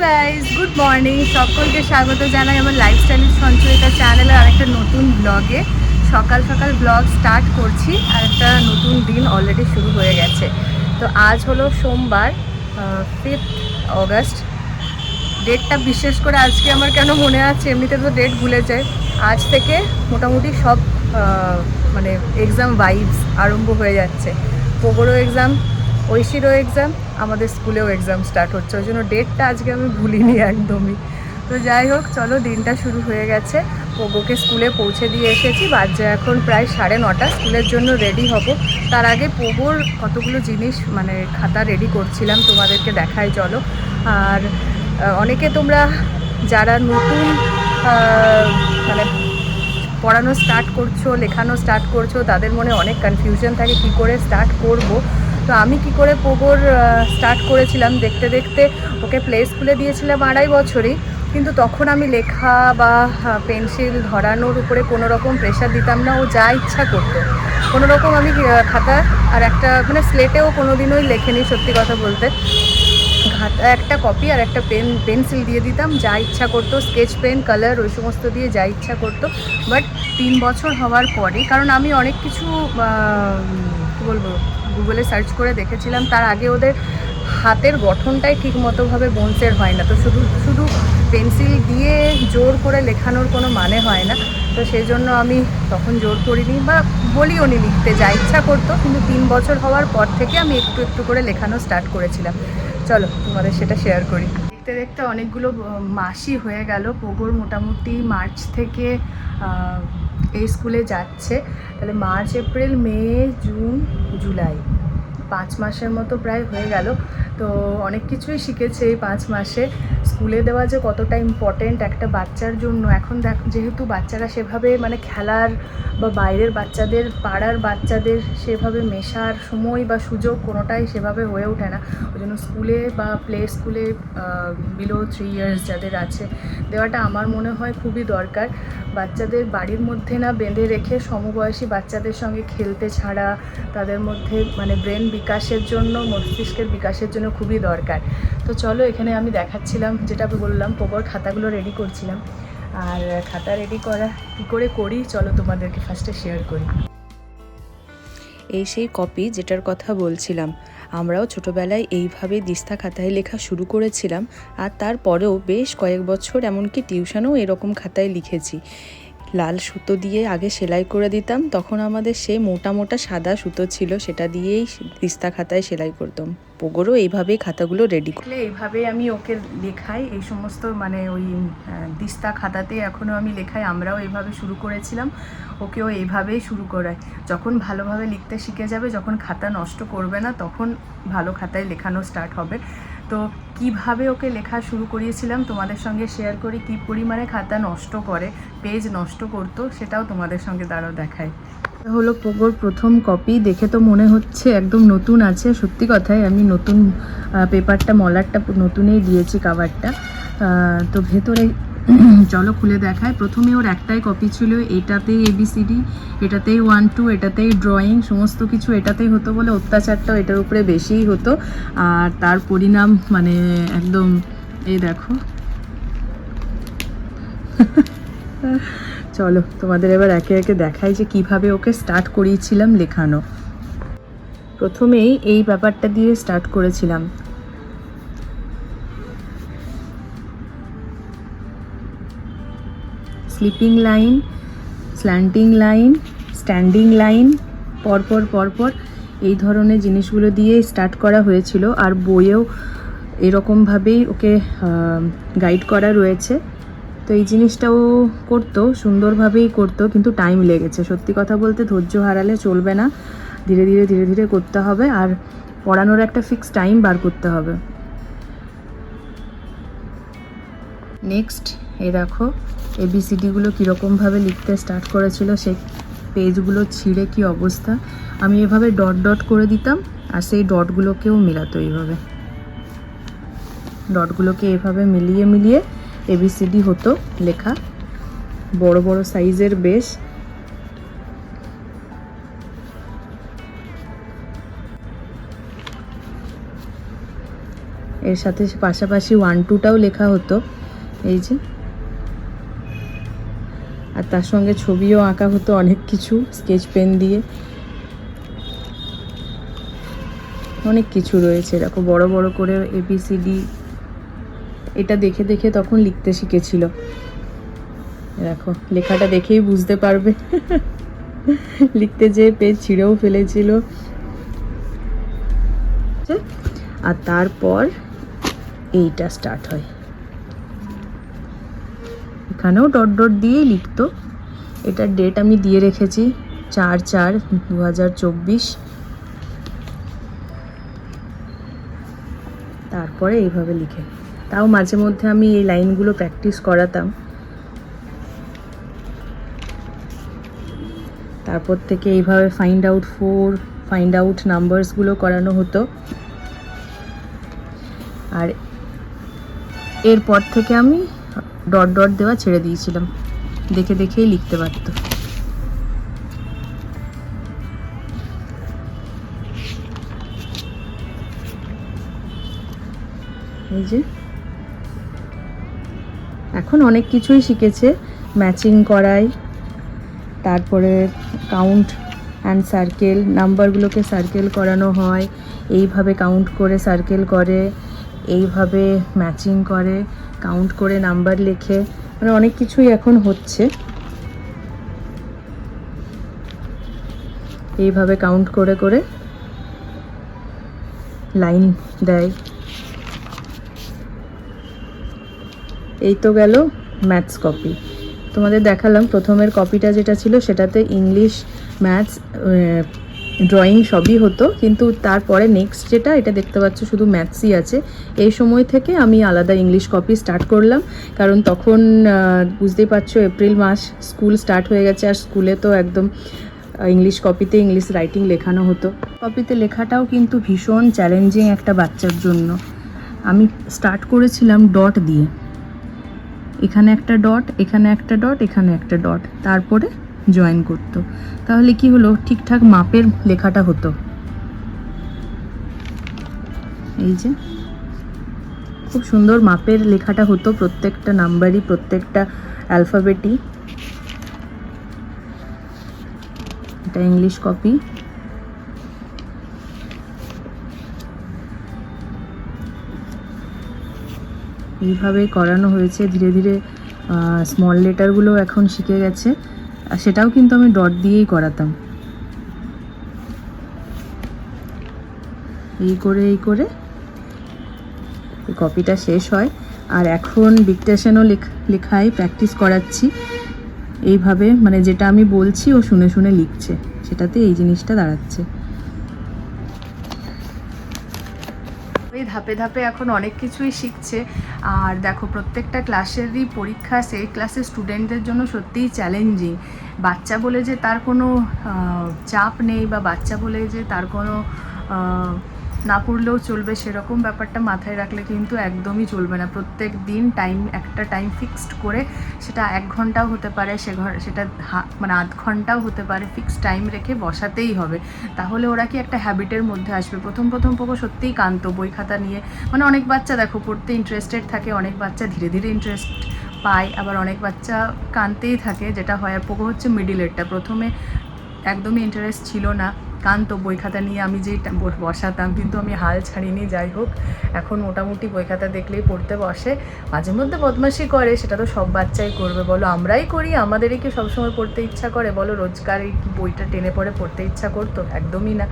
Guys good morning সকলকে স্বাগত জানাই আমার লাইফস্টাইল সঞ্চয়িতা চ্যানেলের আরেকটা নতুন ব্লগে সকাল সকাল ব্লগ স্টার্ট করছি আর একটা নতুন দিন অলরেডি শুরু হয়ে গেছে। তো আজ হলো সোমবার ফিফথ অগস্ট ডেটটা বিশেষ করে আজকে আমার কেন মনে আছে, এমনিতে তো ডেট ভুলে যায়। আজ থেকে মোটামুটি সব মানে এক্সাম ভাইবস আরম্ভ হয়ে যাচ্ছে। পোগোরও এক্সাম ঐশীরও এক্সাম আমাদের স্কুলেও এক্সাম স্টার্ট হচ্ছে। ওই জন্য ডেটটা আজকে আমি ভুলিনি একদমই। তো যাই হোক, চলো দিনটা শুরু হয়ে গেছে। পোগোকে স্কুলে পৌঁছে দিয়ে এসেছি। বাজে এখন প্রায় সাড়ে নটা। স্কুলের জন্য রেডি হব। তার আগে পোগোর কতগুলো জিনিস মানে খাতা রেডি করছিলাম তোমাদেরকে দেখাই, চলো। আর অনেকে তোমরা যারা নতুন মানে পড়ানো স্টার্ট করছ, লেখানো স্টার্ট করছ, তাদের মনে অনেক কনফিউশন থাকে, কি করে স্টার্ট করব? তো আমি কি করে পোগোর স্টার্ট করেছিলাম দেখতে দেখতে। ওকে প্লে স্কুলে দিয়েছিলাম আড়াই বছরই। কিন্তু তখন আমি লেখা বা পেন্সিল ধরানোর উপরে কোনো রকম প্রেশার দিতাম না। ও যা ইচ্ছা করতো। কোনো রকম আমি খাতা আর একটা মানে স্লেটেও কোনো দিনই লেখেনি সত্যি কথা বলতে। খাতা, একটা কপি আর একটা পেন পেন্সিল দিয়ে দিতাম। যা ইচ্ছা করতো স্কেচ পেন কালার ওই সমস্ত দিয়ে যা ইচ্ছা করতো। বাট তিন বছর হওয়ার পরে, কারণ আমি অনেক কিছু কী বলব গুগলে সার্চ করে দেখেছিলাম, তার আগে ওদের হাতের গঠনটাই ঠিক মতোভাবে বোনসের হয় না। তো শুধু শুধু পেন্সিল দিয়ে জোর করে লেখানোর কোনো মানে হয় না। তো সেই জন্য আমি তখন জোর করিনি বা বলিও নি, লিখতে যা ইচ্ছা করতো। কিন্তু তিন বছর হওয়ার পর থেকে আমি একটু একটু করে লেখানো স্টার্ট করেছিলাম। চলো, তোমাদের সেটা শেয়ার করি। দেখতে দেখতে অনেকগুলো মাসই হয়ে গেল। পোগোর মোটামুটি মার্চ থেকে এই স্কুলে যাচ্ছে। তাহলে March, April, May, June, July. পাঁচ মাসের মতো প্রায় হয়ে গেল। তো অনেক কিছুই শিখেছে এই পাঁচ মাসে। স্কুলে দেওয়া যে কতটা ইম্পর্টেন্ট একটা বাচ্চার জন্য, এখন দেখ, যেহেতু বাচ্চারা সেভাবে মানে খেলার বা বাইরের বাচ্চাদের, পাড়ার বাচ্চাদের সেভাবে মেশার সময় বা সুযোগ কোনোটাই সেভাবে হয়ে ওঠে না। ওই জন্য স্কুলে বা প্লে স্কুলে বিলো থ্রি ইয়ার্স যাদের আছে, দেওয়াটা আমার মনে হয় খুবই দরকার। বাচ্চাদের বাড়ির মধ্যে না বেঁধে রেখে সমবয়সী বাচ্চাদের সঙ্গে খেলতে ছাড়া, তাদের মধ্যে মানে ব্রেন বিকাশের জন্য, মস্তিষ্কের বিকাশের জন্য খুবই দরকার। তো চলো এখানে আমি দেখাচ্ছিলাম, যেটা বললাম পোগোর খাতাগুলো রেডি করছিলাম। আর খাতা রেডি করা, কী করে করি, চলো তোমাদেরকে ফার্স্টে শেয়ার করি। এই সেই কপি যেটার কথা বলছিলাম। আমরাও ছোটবেলায় এইভাবে দিস্তা খাতায় লেখা শুরু করেছিলাম, আর তারপরেও বেশ কয়েক বছর এমনকি টিউশনেও এরকম খাতায় লিখেছি। লাল সুতো দিয়ে আগে সেলাই করে দিতাম, তখন আমাদের সেই মোটা মোটা সাদা সুতো ছিল, সেটা দিয়েই দিস্তা খাতায় সেলাই করতাম। পোগোরও এইভাবেই খাতাগুলো রেডি দেখলে এইভাবে আমি ওকে লেখাই, এই সমস্ত মানে ওই দিস্তা খাতাতে এখনও আমি লেখাই, আমরাও এইভাবে শুরু করেছিলাম, ওকেও এইভাবেই শুরু করাই। যখন ভালোভাবে লিখতে শিখে যাবে, যখন খাতা নষ্ট করবে না, তখন ভালো খাতায় লেখানো স্টার্ট হবে। তো কীভাবে ওকে লেখা শুরু করিয়েছিলাম, তোমাদের সঙ্গে শেয়ার করি, কী পরিমাণে খাতা নষ্ট করে পেজ নষ্ট করতো, সেটাও তোমাদের সঙ্গে দাঁড়াও এটা হলো পোগোর প্রথম কপি দেখে তো মনে হচ্ছে একদম নতুন আছে। সত্যি কথাই আমি নতুন পেপারটা মলারটা নতুনই দিয়েছি কাভারটা তো ভেতরে চলো খুলে দেখায় প্রথমে ওর একটাই কপি ছিল এটাতেই এবিসিডি এটাতেই ওয়ান টু এটাতেই ড্রয়িং সমস্ত কিছু এটাতেই হতো বলে অত্যাচারটাও এটার উপরে বেশিই হতো। আর তার পরিণাম মানে একদম, এই দেখো। চলো, তোমাদের এবার একে একে দেখাই যে কীভাবে ওকে স্টার্ট করিয়েছিলাম লেখানো। প্রথমেই এই ব্যাপারটা দিয়ে স্টার্ট করেছিলাম। Sleeping line slanting line standing line পরপর পরপর এই ধরনের জিনিসগুলো দিয়ে স্টার্ট করা হয়েছিল। আর বইয়েও এরকমভাবেই ওকে গাইড করা রয়েছে। তো এই জিনিসটাও করতো, সুন্দরভাবেই করতো, কিন্তু টাইম লেগেছে। সত্যি কথা বলতে ধৈর্য হারালে চলবে না। ধীরে ধীরে ধীরে ধীরে করতে হবে আর পড়ানোর একটা ফিক্স টাইম বার করতে হবে। নেক্সট এ দেখো এবিসিডিগুলো কীরকমভাবে লিখতে স্টার্ট করেছিল, সেই পেজগুলো ছিঁড়ে কি অবস্থা? আমি এভাবে ডট ডট করে দিতাম আর সেই ডটগুলোকেও মিলাতো এইভাবে। ডটগুলোকে এভাবে মিলিয়ে মিলিয়ে এবিসিডি হতো লেখা। বড় বড় সাইজের বেশ। এর সাথে পাশাপাশি ওয়ান টুটাও লেখা হতো। এই যে। আর তার সঙ্গে ছবিও আঁকা হতো অনেক কিছু, স্কেচ পেন দিয়ে। অনেক কিছু রয়েছে। দেখো, বড় বড় করে এবিসিডি এটা দেখে দেখে তখন লিখতে শিখেছিল। দেখো, লেখাটা দেখেই বুঝতে পারবে। লিখতে যেয়ে পেজ ছিঁড়েও ফেলেছিল। আর তারপর এইটা স্টার্ট হয়। এখানেও ডট ডট দিয়েই লিখতো। এটার ডেট আমি দিয়ে রেখেছি চার চার দু তারপরে এইভাবে লিখে। তাও মাঝে মধ্যে আমি এই লাইনগুলো প্র্যাকটিস করাতাম। তারপর থেকে এইভাবে find out four find out নাম্বারসগুলো করানো হতো। আর এরপর থেকে আমি ডট ডট দেওয়া ছেড়ে দিয়েছিলাম। দেখে দেখেই লিখতে পারতো। এই যে এখন অনেক কিছুই শিখেছে। ম্যাচিং করাই, তারপরে কাউন্ট অ্যান্ড সার্কেল নাম্বারগুলোকে সার্কেল করানো হয়, এইভাবে কাউন্ট করে সার্কেল করে, এইভাবে ম্যাচিং করে কাউন্ট করে নাম্বার লেখে মানে অনেক কিছুই এখন হচ্ছে। এইভাবে কাউন্ট করে করে লাইন দেয়। এই তো গেল ম্যাথস কপি। তোমাদের দেখালাম প্রথমের কপিটা যেটা ছিল, সেটাতে ইংলিশ, ম্যাথস ড্রয়িং সবই হতো। কিন্তু তারপরে নেক্সট যেটা, এটা দেখতে পাচ্ছ শুধু ম্যাথসই আছে। এই সময় থেকে আমি আলাদা ইংলিশ কপি স্টার্ট করলাম। কারণ তখন বুঝতেই পারছ, এপ্রিল মাস স্কুল স্টার্ট হয়ে গেছে, আর স্কুলে তো একদম ইংলিশ কপিতে ইংলিশ রাইটিং লেখানো হতো। কপিতে লেখাটাও কিন্তু ভীষণ চ্যালেঞ্জিং একটা বাচ্চার জন্য। আমি স্টার্ট করেছিলাম ডট দিয়ে। এখানে একটা ডট, এখানে একটা ডট, এখানে একটা ডট। তারপরে জয়েন করতো। তাহলে কি হলো? ঠিকঠাক মাপের লেখাটা হতো। এই যে। খুব সুন্দর মাপের লেখাটা হতো প্রত্যেকটা নাম্বারই, প্রত্যেকটা অ্যালফাবেটই এটা ইংলিশ কপি এইভাবে করানো হয়েছে। ধীরে ধীরে স্মল লেটারগুলো এখন শিখে গেছে। আর সেটাও কিন্তু আমি ডট দিয়েই করাতাম। এই করে এই করে। কপিটা শেষ হয়। আর এখন ডিকটেশনও লেখাই প্র্যাকটিস করাচ্ছি। এইভাবে মানে যেটা আমি বলছি ও শুনে শুনে লিখছে। সেটাতে এই জিনিসটা দাঁড়াচ্ছে। ধাপে ধাপে এখন অনেক কিছুই শিখছে। আর দেখো, প্রত্যেকটা ক্লাসেরই পরীক্ষা সেই ক্লাসের স্টুডেন্টদের জন্য সত্যিই চ্যালেঞ্জিং বাচ্চা বলে যে তার কোনো চাপ নেই বা বাচ্চা বলে যে তার কোনো না পড়লেও চলবে সেরকম ব্যাপারটা মাথায় রাখলে কিন্তু একদমই চলবে না। প্রত্যেক দিন টাইম একটা টাইম ফিক্সড করে সেটা এক ঘন্টাও হতে পারে, সে ঘর সেটা মানে আধ ঘন্টাও হতে পারে ফিক্সড টাইম রেখে বসাতেই হবে। তাহলে ওরা কি একটা হ্যাবিটের মধ্যে আসবে? প্রথম প্রথম পোকো সত্যিই কান্ত বই খাতা নিয়ে। মানে অনেক বাচ্চা দেখো, পড়তে ইন্টারেস্টেড থাকে, অনেক বাচ্চা ধীরে ধীরে ইন্টারেস্ট পায়, আবার অনেক বাচ্চা কানতেই থাকে, যেটা হয় আর পোকো হচ্ছে মিডিলেরটা প্রথমে একদমই ইন্টারেস্ট ছিল না। কান্ত বই খাতা নিয়ে আমি ব- বসাতাম, কিন্তু আমি হাল ছাড়িনি, যাই হোক। এখন মোটামুটি বই খাতা দেখলেই পড়তে বসে। মাঝে মধ্যে বদমাশি করে, সেটা তো সব বাচ্চাই করবে। বলো, আমরাই করি, আমাদেরই কি সবসময় পড়তে ইচ্ছা করে? বলো, রোজকার এই বইটা টেনে পড়ে পড়তে ইচ্ছা করতো? একদমই না।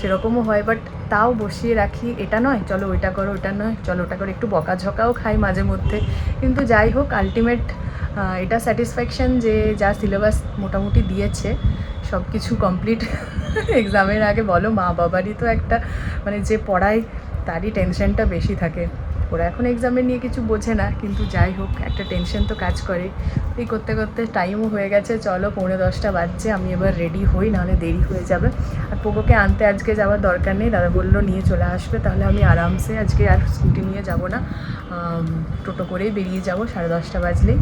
সেরকমও হয় বাট তাও বসিয়ে রাখি। এটা নয়, চলো ওইটা করো ওটা নয়, চলো ওটা করে একটু বকাঝকাও খাই মাঝে মধ্যে। কিন্তু যাই হোক আলটিমেট এটা স্যাটিসফ্যাকশন যে যা সিলেবাস মোটামুটি দিয়েছে সব কিছু কমপ্লিট এক্সামের আগে বলো, মা বাবারই তো একটা মানে যে পড়ায় তারই টেনশনটা বেশি থাকে। ওরা এখন এক্সামে নিয়ে কিছু বোঝে না, কিন্তু যাই হোক, একটা টেনশন তো কাজ করে। এই করতে করতে টাইমও হয়ে গেছে, চলো পৌনে দশটা বাজছে, আমি এবার রেডি হই, নাহলে দেরি হয়ে যাবে। আর পোকোকে আনতে আজকে যাওয়ার দরকার নেই, দাদা বলল নিয়ে চলে আসবে, তাহলে আমি আরামসে আজকে আর স্কুটি নিয়ে যাব না। টোটো করেই বেরিয়ে যাব, সাড়ে দশটা বাজলেই।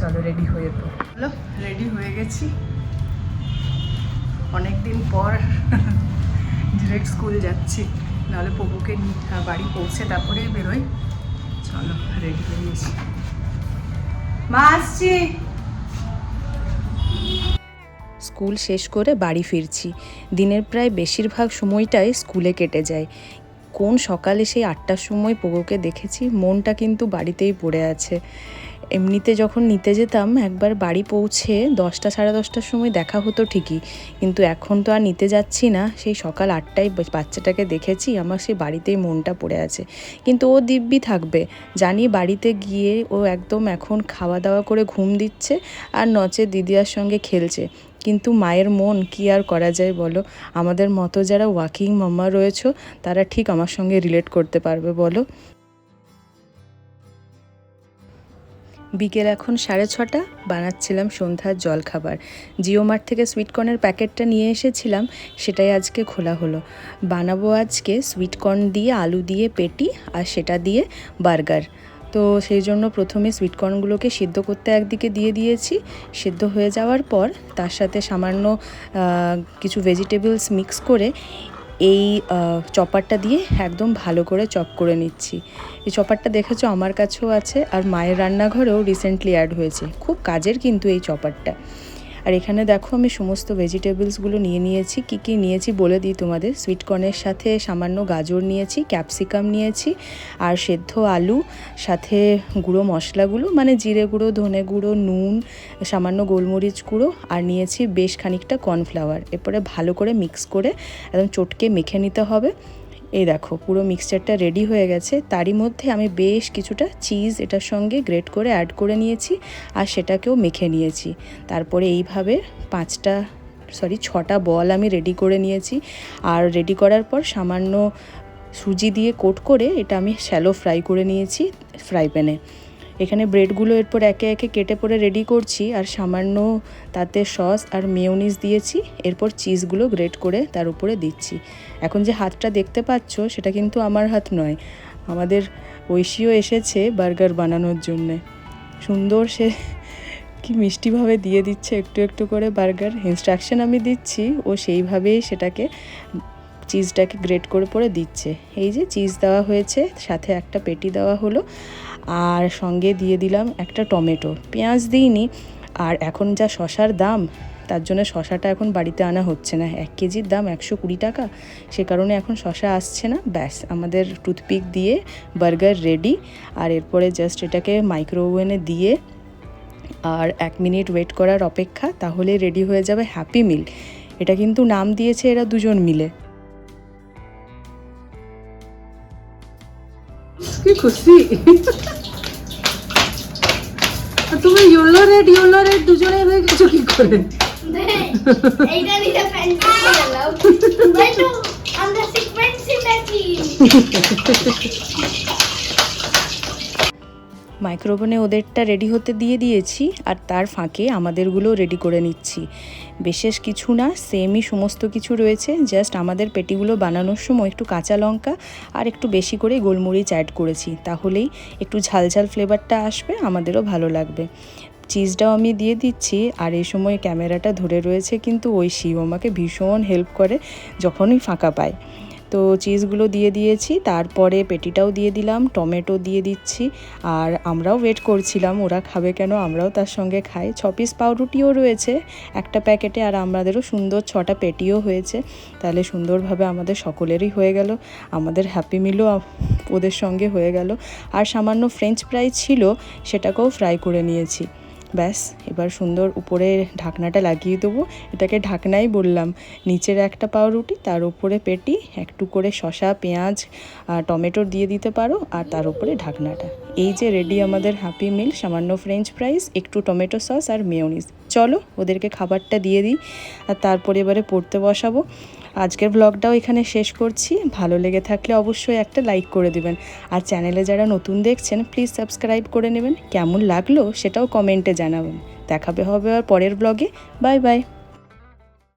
চলো রেডি হয়ে চলো রেডি হয়ে গেছি। অনেক দিন পর ডিরেক্ট স্কুল যাচ্ছি। নাহলে পপুকে বাড়ি পৌঁছে তারপরেই বেরোই। চলো রেডি হয়ে গেছি। মা আসছি। স্কুল শেষ করে বাড়ি ফিরছি। দিনের প্রায় বেশিরভাগ সময়টাই স্কুলে কেটে যায়। কোন সকালে সেই আটটার সময় পোগোকে দেখেছি, মনটা কিন্তু বাড়িতেই পড়ে আছে। এমনিতে যখন নিতে যেতাম, একবার বাড়ি পৌঁছে দশটা সাড়ে দশটার সময় দেখা হতো ঠিকই। কিন্তু এখন তো আর নিতে যাচ্ছি না। সেই সকাল আটটায় বাচ্চাটাকে দেখেছি, আমার সেই বাড়িতেই মনটা পড়ে আছে। কিন্তু ও দিব্যি থাকবে। জানি বাড়িতে গিয়ে ও একদম এখন খাওয়া দাওয়া করে ঘুম দিচ্ছে আর নচে দিদিয়ার সঙ্গে খেলছে। কিন্তু মায়ের মন কি আর করা যায় বলো? আমাদের মতো যারা ওয়াকিং মাম্মা রয়েছে, তারা ঠিক আমার সঙ্গে রিলেট করতে পারবে বলো? বিকেল এখন সাড়ে ছটা, বানাচ্ছিলাম সন্ধ্যার জলখাবার। জিও মার্ট থেকে সুইটকর্নের প্যাকেটটা নিয়ে এসেছিলাম, সেটাই আজকে খোলা হলো। বানাবো আজকে সুইটকর্ন দিয়ে, আলু দিয়ে, পেটি আর সেটা দিয়ে বার্গার। তো সেই জন্য প্রথমে সুইটকর্নগুলোকে সিদ্ধ করতে একদিকে দিয়ে দিয়েছি। সিদ্ধ হয়ে যাওয়ার পর তার সাথে সামান্য কিছু ভেজিটেবলস মিক্স করে এই চপারটা দিয়ে একদম ভালো করে চপ করে নিচ্ছি। এই চপারটা দেখেছ আমার কাছেও আছে আর মায়ের রান্নাঘরেও রিসেন্টলি অ্যাড হয়েছে। খুব কাজের কিন্তু এই চপারটা। আর এখানে দেখো আমি সমস্ত ভেজিটেবলসগুলো নিয়ে নিয়েছি। কি কি নিয়েছি বলে দিই তোমাদের? সুইটকর্নের সাথে সামান্য গাজর নিয়েছি ক্যাপসিকাম নিয়েছি, আর সেদ্ধ আলু, সাথে গুঁড়ো মশলাগুলো মানে জিরে গুঁড়ো, ধনে গুঁড়ো, নুন, সামান্য গোলমরিচ গুঁড়ো, আর নিয়েছি বেশ খানিকটা কর্নফ্লাওয়ার এরপরে ভালো করে মিক্স করে একদম চটকে মেখে নিতে হবে। এই দেখো, পুরো মিক্সচারটা রেডি হয়ে গেছে। তারই মধ্যে আমি বেশ কিছুটা চিজ এটার সঙ্গে গ্রেট করে অ্যাড করে নিয়েছি আর সেটাকেও মেখে নিয়েছি। তারপরে এইভাবে পাঁচটা সরি ছটা বল আমি রেডি করে নিয়েছি। আর রেডি করার পর সামান্য সুজি দিয়ে কোট করে এটা আমি শ্যালো ফ্রাই করে নিয়েছি ফ্রাই প্যানে এখানে ব্রেডগুলো এরপর একে একে কেটে পরে রেডি করছি, আর সামান্য তাতে সস আর মেয়োনিজ দিয়েছি, এরপর চিজগুলো গ্রেট করে তার উপরে দিচ্ছি। এখন যে হাতটা দেখতে পাচ্ছ, সেটা কিন্তু আমার হাত নয়, আমাদের ঐশীও এসেছে বার্গার বানানোর জন্যে। সুন্দর সে কি মিষ্টিভাবে দিয়ে দিচ্ছে একটু একটু করে বার্গার ইনস্ট্রাকশন আমি দিচ্ছি, ও সেইভাবেই সেটাকে চিজটাকে গ্রেট করে পরে দিচ্ছে। এই যে চিজ দেওয়া হয়েছে, সাথে একটা পেটি দেওয়া হলো আর সঙ্গে দিয়ে দিলাম একটা টমেটো। পেঁয়াজ দিইনি, আর এখন যা শশার দাম, তার জন্য শশাটা এখন বাড়িতে আনা হচ্ছে না। এক কেজির দাম একশো কুড়ি টাকা। সে কারণে এখন শশা আসছে না। ব্যাস, আমাদের টুথপিক দিয়ে বার্গার রেডি। আর এরপরে জাস্ট এটাকে মাইক্রো ওভেনে দিয়ে, আর এক মিনিট ওয়েট করার অপেক্ষা, তাহলে রেডি হয়ে যাবে হ্যাপি মিল। এটা কিন্তু নাম দিয়েছে এরা দুজন মিলে। খুশি? তুমি ইয়েলো রেড ইয়েলো রেড দুজনে হয়ে গেছো কি করে? এইটা আমরা সিকোয়েন্সি মাইক্রোওভেনে ওদেরটা রেডি হতে দিয়ে দিয়েছি আর তার ফাঁকে আমাদেরগুলো রেডি করে নিচ্ছি। বিশেষ কিছু না সেমই সমস্ত কিছু রয়েছে। জাস্ট আমাদের পেটিগুলো বানানোর সময় একটু কাঁচা লঙ্কা আর একটু বেশি করে গোলমরিচ অ্যাড করেছি। তাহলেই একটু ঝালঝাল ঝাল ফ্লেভারটা আসবে, আমাদেরও ভালো লাগবে। চিজটাও আমি দিয়ে দিচ্ছি, আর এই সময় ক্যামেরাটা ধরে রয়েছে কিন্তু ওই শিব আমাকে ভীষণ হেল্প করে যখনই ফাঁকা পায়। তো চিজগুলো দিয়ে দিয়েছি, তারপরে পেটিটাও দিয়ে দিলাম, টমেটো দিয়ে দিচ্ছি, আর আমরাও ওয়েট করছিলাম ওরা খাবে কেন, আমরাও তার সঙ্গে খাই। ছ পিস পাউরুটিও রয়েছে একটা প্যাকেটে, আর আমাদেরও সুন্দর ছটা পেটিও হয়েছে, তাহলে সুন্দরভাবে আমাদের সকলেরই হয়ে গেল, আমাদের হ্যাপি মিলও ওদের সঙ্গে হয়ে গেল। আর সামান্য ফ্রেঞ্চ ফ্রাই ছিল, সেটাকেও ফ্রাই করে নিয়েছি। ব্যাস, এবার সুন্দর উপরে ঢাকনাটা লাগিয়ে দেবো। এটাকে ঢাকনাই বললাম। নিচের একটা পাউরুটি, তার উপরে পেটি একটু করে শশা পেঁয়াজ আর টমেটো দিয়ে দিতে পারো, আর তার উপরে ঢাকনাটা। এই যে রেডি আমাদের হ্যাপি মিল সামান্য ফ্রেঞ্চ ফ্রাইস একটু টমেটো সস আর মেয়োনিজ চলো ওদেরকে খাবারটা দিয়ে দিই আর তারপরে এবারে পড়তে বসাবো। আজকের ব্লগটাও এখানে শেষ করছি। ভালো লেগে থাকলে অবশ্যই একটা লাইক করে দেবেন। আর চ্যানেলে যারা নতুন দেখছেন প্লিজ সাবস্ক্রাইব করে নেবেন। কেমন লাগল সেটাও কমেন্টে জানাবেন। দেখাবে হবে আর পরের ব্লগে বাই বাই